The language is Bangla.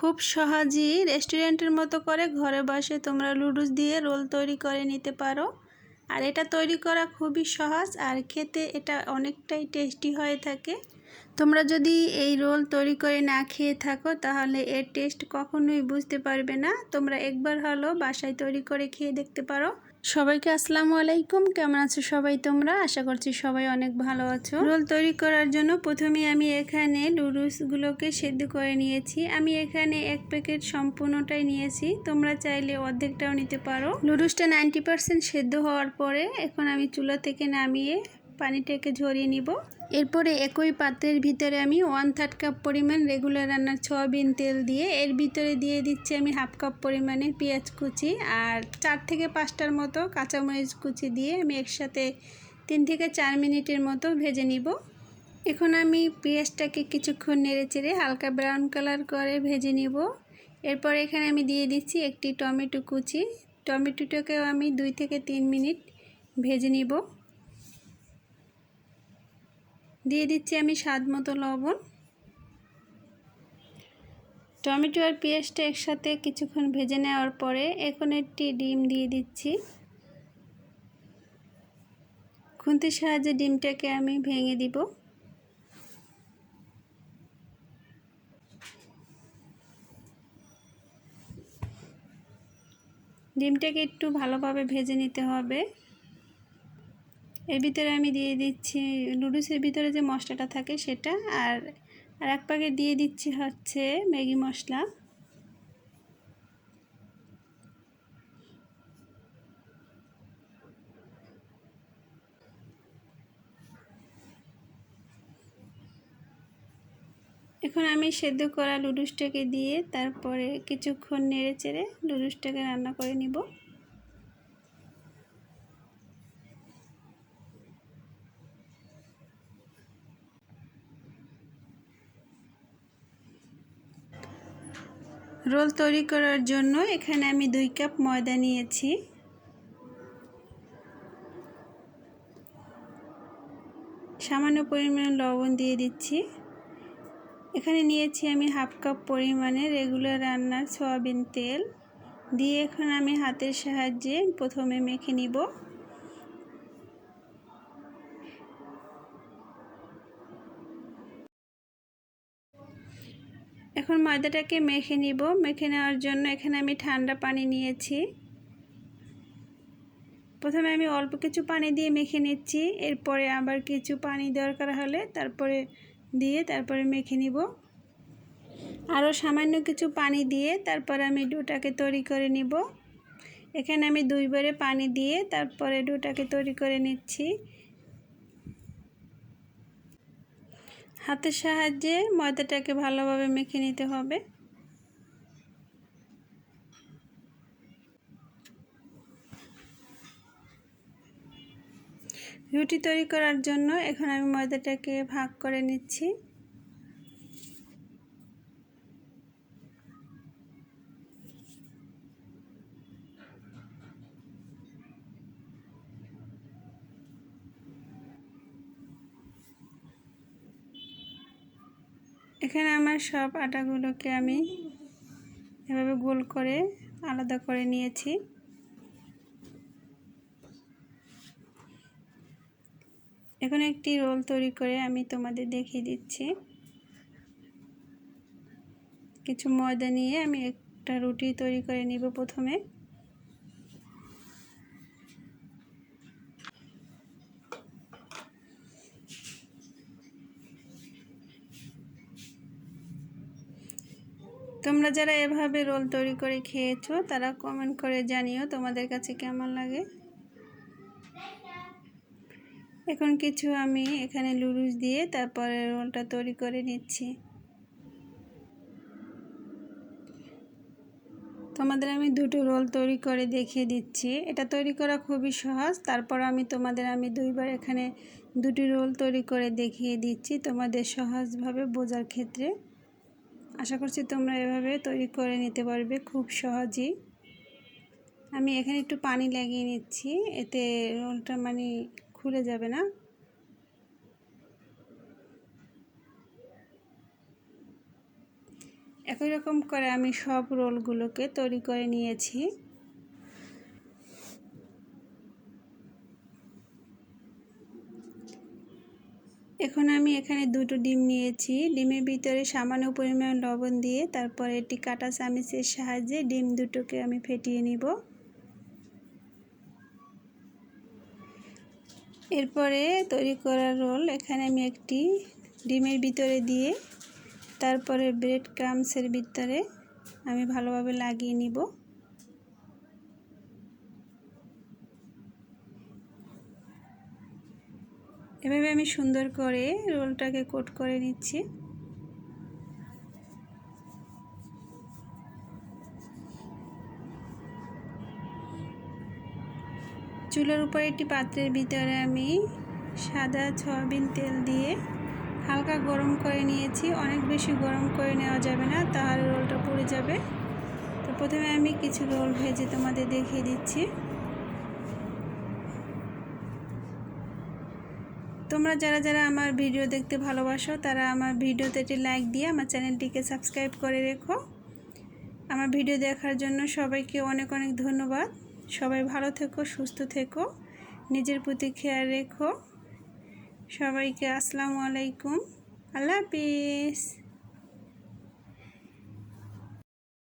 খুব সহজেই রেস্টুরেন্টের মতো করে ঘরে বসে তোমরা লুডুস দিয়ে রোল তৈরি করে নিতে পারো। আর এটা তৈরি করা খুবই সহজ আর খেতে এটা অনেকটাই টেস্টি হয়ে থাকে। তোমরা যদি এই রোল তৈরি করে না খেয়ে থাকো, তাহলে এর টেস্ট কখনোই বুঝতে পারবে না। তোমরা একবার হলো বাসায় তৈরি করে খেয়ে দেখতে পারো। সবাইকে আসসালামু আলাইকুম। কেমন আছো সবাই তোমরা? আশা করছি সবাই অনেক ভালো আছো। রোল তৈরি করার জন্য প্রথমে আমি এখানে লুডুসগুলোকে সেদ্ধ করে নিয়েছি। আমি এখানে এক প্যাকেট সম্পূর্ণটাই নিয়েছি। তোমরা চাইলে অর্ধেকটাও নিতে পারো। লুডুসটা নাইনটি পারসেন্ট সেদ্ধ হওয়ার পরে এখন আমি চুলা থেকে নামিয়ে পানিটাকে ঝরিয়ে নিব। এরপরে একই পাত্রের ভিতরে আমি ওয়ান থার্ড কাপ পরিমাণ রেগুলার রান্নার সয়াবিন তেল দিয়ে, এর ভিতরে দিয়ে দিচ্ছি আমি হাফ কাপ পরিমাণে পেঁয়াজ কুচি আর চার থেকে পাঁচটার মতো কাঁচামরিচ কুচি দিয়ে আমি একসাথে তিন থেকে চার মিনিটের মতো ভেজে নিব। এখন আমি পেঁয়াজটাকে কিছুক্ষণ নেড়ে চেড়ে হালকা ব্রাউন কালার করে ভেজে নিব। এরপর এখানে আমি দিয়ে দিচ্ছি একটি টমেটো কুচি। টমেটোটাকেও আমি দুই থেকে তিন মিনিট ভেজে নিব। দিয়ে দিচ্ছি আমি স্বাদ মতো লবণ। টমেটো আর পেঁয়াজটা একসাথে কিছুক্ষণ ভেজে নেওয়ার পরে এখন একটি ডিম দিয়ে দিচ্ছি। খুন্তির সাহায্যে ডিমটাকে আমি ভেঙে দিব। ডিমটাকে একটু ভালোভাবে ভেজে নিতে হবে। এর ভিতরে আমি দিয়ে দিচ্ছি নুডলসের ভিতরে যে মশলাটা থাকে সেটা আর আর এক প্যাকেট দিয়ে দিচ্ছি হচ্ছে ম্যাগি মশলা। এখন আমি সেদ্ধ করা লুডুসটাকে দিয়ে তারপরে কিছুক্ষণ নেড়ে চেড়ে লুডুসটাকে রান্না করে নিব। রোল তৈরি করার জন্য এখানে আমি দুই কাপ ময়দা নিয়েছি। সামান্য পরিমাণে লবণ দিয়ে দিচ্ছি। এখানে নিয়েছি আমি হাফ কাপ পরিমাণে রেগুলার রান্নার সয়াবিন তেল। দিয়ে এখন আমি হাতের সাহায্যে প্রথমে মেখে নিব। এখন ময়দাটাকে মেখে নিব। মেখে নেওয়ার জন্য এখানে আমি ঠান্ডা পানি নিয়েছি। প্রথমে আমি অল্প কিছু পানি দিয়ে মেখে নিচ্ছি। এরপরে আবার কিছু পানি দরকার হলে তারপরে দিয়ে তারপরে মেখে নিব। আরও সামান্য কিছু পানি দিয়ে তারপর আমি ডোটাকে তৈরি করে নিব। এখানে আমি দুইবারে পানি দিয়ে তারপরে ডোটাকে তৈরি করে নিচ্ছি। হাতের সাহায্যে ময়দাটাকে ভালোভাবে মেখে নিতে হবে। রুটি তৈরি করার জন্য এখন আমি ময়দাটাকে ভাগ করে নিচ্ছি। এখানে আমার সব আটাগুলোকে আমি এভাবে গোল করে আলাদা করে নিয়েছি। এখন একটি রোল তৈরি করে আমি তোমাদের দেখিয়ে দিচ্ছি। কিছু ময়দা নিয়ে আমি একটা রুটি তৈরি করে নিব প্রথমে। তোমরা যারা এভাবে রোল তৈরি করে খেয়েছো, তারা কমেন্ট করে জানিও তোমাদের কাছে কেমন লাগে। এখন কিছু আমি এখানে লুরুস দিয়ে তারপরে রোলটা তৈরি করে নিচ্ছি। তোমাদের আমি দুটো রোল তৈরি করে দেখিয়ে দিচ্ছি। এটা তৈরি করা খুবই সহজ। তারপর আমি তোমাদের আমি দুইবার এখানে দুটি রোল তৈরি করে দেখিয়ে দিচ্ছি তোমাদের সহজভাবে বোঝার ক্ষেত্রে। আশা করছি তোমরা এভাবে তৈরি করে নিতে পারবে খুব সহজেই। আমি এখানে একটু পানি লাগিয়ে নিচ্ছি, এতে রোলটা মানে খুলে যাবে না। একই রকম করে আমি সব রোলগুলোকে তৈরি করে নিয়েছি। এখন আমি এখানে দুটো ডিম নিয়েছি। ডিমের ভিতরে সামান্য পরিমাণ লবণ দিয়ে তারপর এটি কাটা চামিচের সাহায্যে ডিম দুটোকে আমি ফেটিয়ে নিব। এরপরে তৈরি করা রোল এখানে আমি একটি ডিমের ভিতরে দিয়ে তারপরে ব্রেড ক্রামসের ভিতরে আমি ভালোভাবে লাগিয়ে নিব। এভাবে আমি সুন্দর করে রোলটাকে কোট করে নিচ্ছি। চুলার উপরে একটি পাত্রের ভিতরে আমি সাদা সয়াবিন তেল দিয়ে হালকা গরম করে নিয়েছি। অনেক বেশি গরম করে নেওয়া যাবে না, তাহলে রোলটা পুড়ে যাবে। তো প্রথমে আমি কিছু রোল ভেজে তোমাদের দেখিয়ে দিচ্ছি। তোমরা যারা যারা আমার ভিডিও দেখতে ভালোবাসো, তারা আমার ভিডিওতে একটি লাইক দিয়ে আমার চ্যানেলটিকে সাবস্ক্রাইব করে রেখো। আমার ভিডিও দেখার জন্য সবাইকে অনেক অনেক ধন্যবাদ। সবাই ভালো থেকো, সুস্থ থেকো, নিজের প্রতি খেয়াল রেখো। সবাইকে আসসালামু আলাইকুম। আল্লাহ হাফিজ।